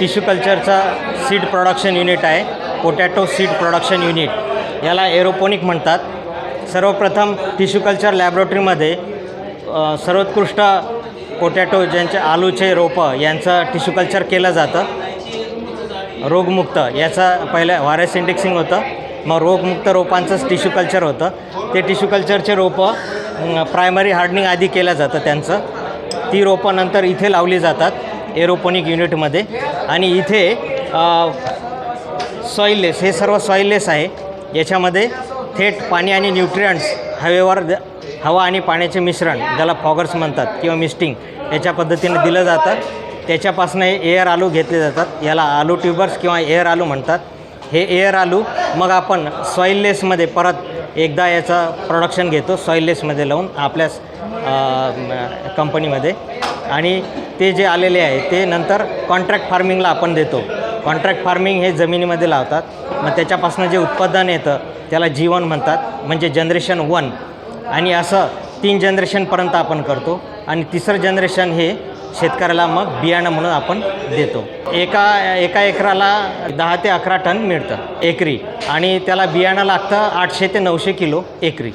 Tissue कल्चरचा seed production unit आहे potato seed production unit. याला एरोपोनिक म्हणतात. सर्वप्रथम टिश्यू कल्चर लॅबोरेटरीमध्ये सर्वोत्कृष्ट पोटॅटो ज्यांचे आलूचे रोपं यांचं टिश्यू कल्चर केलं जातं. रोगमुक्त याचा पहिलं व्हायरस इंडेक्सिंग होतं. मग रोगमुक्त रोपांचंच टिश्यू कल्चर होतं. ते टिश्यू कल्चरचे रोपं प्रायमरी हार्डनिंग आधी केलं जातं त्यांचं. ती रोपं नंतर इथे लावली जातात. एरोपोनिक युनिटमध्ये. आणि इथे सॉईललेस हे सर्व सॉईललेस आहे. याच्यामध्ये थेट पाणी आणि न्यूट्रियंट्स हवेवर द हवा आणि पाण्याचे मिश्रण ज्याला फॉगर्स म्हणतात किंवा मिस्टिंग याच्या पद्धतीने दिलं जातं. त्याच्यापासून हे एअर आलू घेतले जातात. याला आलू ट्युबर्स किंवा एअर आलू म्हणतात. हे एअर आलू मग आपण सॉईललेसमध्ये परत एकदा याचं प्रोडक्शन घेतो सॉईललेसमध्ये लावून आपल्या कंपनीमध्ये आणि ते जे आलेले आहे ते नंतर कॉन्ट्रॅक्ट फार्मिंगला आपण देतो. कॉन्ट्रॅक्ट फार्मिंग हे जमिनीमध्ये लावतात. मग त्याच्यापासून जे उत्पादन येतं त्याला जीवन म्हणतात. म्हणजे जनरेशन वन आणि असं तीन जनरेशनपर्यंत आपण करतो. आणि तिसरं जनरेशन हे शेतकऱ्याला मग बियाणं म्हणून आपण देतो. एका एका एकराला दहा ते अकरा टन मिळतं एकरी. आणि त्याला बियाणं लागतं आठशे ते नऊशे किलो एकरी.